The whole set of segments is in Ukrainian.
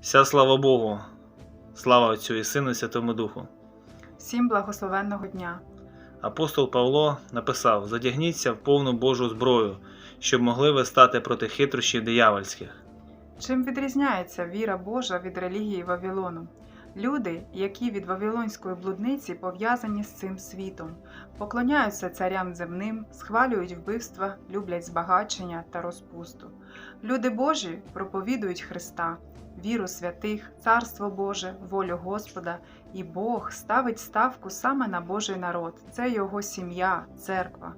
Вся слава Богу, слава Отцю і Сину і Святому Духу. Всім благословенного дня. Апостол Павло написав: Задягніться в повну Божу зброю, щоб могли ви стати проти хитрощів диявольських. Чим відрізняється віра Божа від релігії Вавилону? Люди, які від вавилонської блудниці пов'язані з цим світом, поклоняються царям земним, схвалюють вбивства, люблять збагачення та розпусту. Люди Божі проповідують Христа, віру святих, Царство Боже, волю Господа, і Бог ставить ставку саме на Божий народ. Це його сім'я, церква.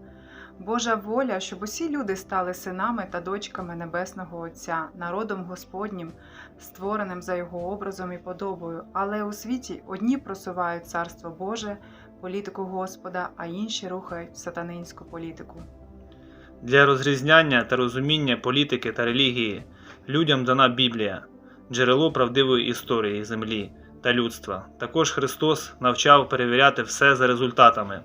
Божа воля, щоб усі люди стали синами та дочками Небесного Отця, народом Господнім, створеним за його образом і подобою. Але у світі одні просувають царство Боже, політику Господа, а інші рухають сатанинську політику. Для розрізняння та розуміння політики та релігії людям дана Біблія, джерело правдивої історії землі та людства. Також Христос навчав перевіряти все за результатами.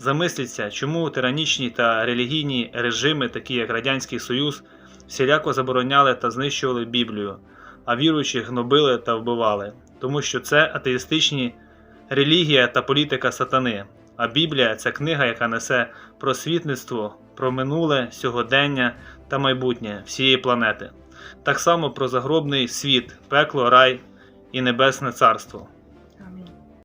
Замисліться, чому тиранічні та релігійні режими, такі як Радянський Союз, всіляко забороняли та знищували Біблію, а віруючих гнобили та вбивали, тому що це атеїстичні релігія та політика сатани. А Біблія це книга, яка несе просвітництво про минуле, сьогодення та майбутнє всієї планети. Так само про загробний світ, пекло, рай і небесне царство.